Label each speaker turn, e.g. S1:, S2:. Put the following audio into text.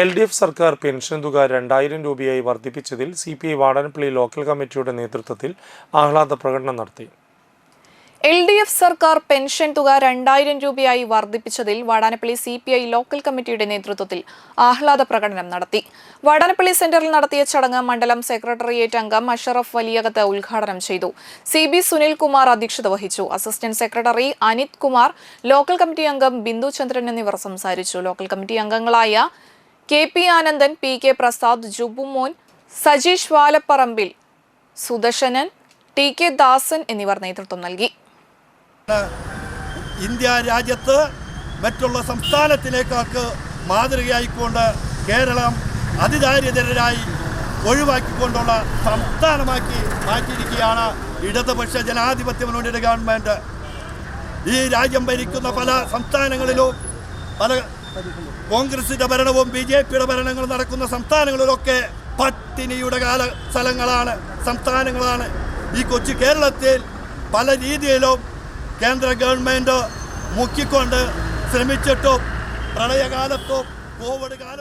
S1: L D F സർക്കാർ pension തുക രണ്ടായിരം രൂപയായി വർദ്ധിപ്പിച്ചതിൽ C P I Vadanappally local കമ്മിറ്റിയുടെ നേതൃത്വത്തിൽ ആഹ്ലാദ പ്രകടനം നടത്തി.
S2: എൽ ഡി എഫ് സർക്കാർ പെൻഷൻ തുക രണ്ടായിരം രൂപയായി വർദ്ധിപ്പിച്ചതിൽ Vadanappally C P I local കമ്മിറ്റിയുടെ നേതൃത്വത്തിൽ ആഹ്ലാദ പ്രകടനം നടത്തി. വാടാനപ്പള്ളി സെന്ററിൽ നടത്തിയ ചടങ്ങ് മണ്ഡലം സെക്രട്ടേറിയറ്റ് അംഗം അഷറഫ് വലിയകത്ത് ഉദ്ഘാടനം ചെയ്തു. സി ബി സുനിൽകുമാർ അധ്യക്ഷത വഹിച്ചു. Assistant secretary Anith Kumar local committee അംഗം ബിന്ദു ചന്ദ്രൻ എന്നിവർ സംസാരിച്ചു. ലോക്കൽ കമ്മിറ്റി അംഗങ്ങളായ K P Anandan P K Prasad Jubumon Sajeesh Valapparambil Sudarshanan T K Dasan എന്നിവർ നേതൃത്വം നൽകി.
S3: ഇന്ത്യ രാജ്യത്ത് മറ്റുള്ള സംസ്ഥാനത്തിലേക്കാൾക്ക് മാതൃകയായിക്കൊണ്ട് കേരളം അതിദാരിദ്ര്യരായി ഒഴിവാക്കിക്കൊണ്ടുള്ള സംസ്ഥാനമാക്കി മാറ്റിയിരിക്കുകയാണ് ഇടതുപക്ഷ ജനാധിപത്യ മുന്നണിയുടെ ഗവൺമെന്റ് ഈ രാജ്യം ഭരിക്കുന്ന പല സംസ്ഥാനങ്ങളിലും പല കോൺഗ്രസിന്റെ ഭരണവും ബി ജെ പിയുടെ ഭരണങ്ങളും നടക്കുന്ന സംസ്ഥാനങ്ങളിലൊക്കെ പട്ടിണിയുടെ കാല സ്ഥലങ്ങളാണ് സംസ്ഥാനങ്ങളാണ്. ഈ കൊച്ചു കേരളത്തിൽ പല രീതിയിലും കേന്ദ്ര ഗവൺമെന്റ് മുക്കിക്കൊണ്ട് ശ്രമിച്ചിട്ടും പ്രളയകാലത്തും കോവിഡ് കാലത്തും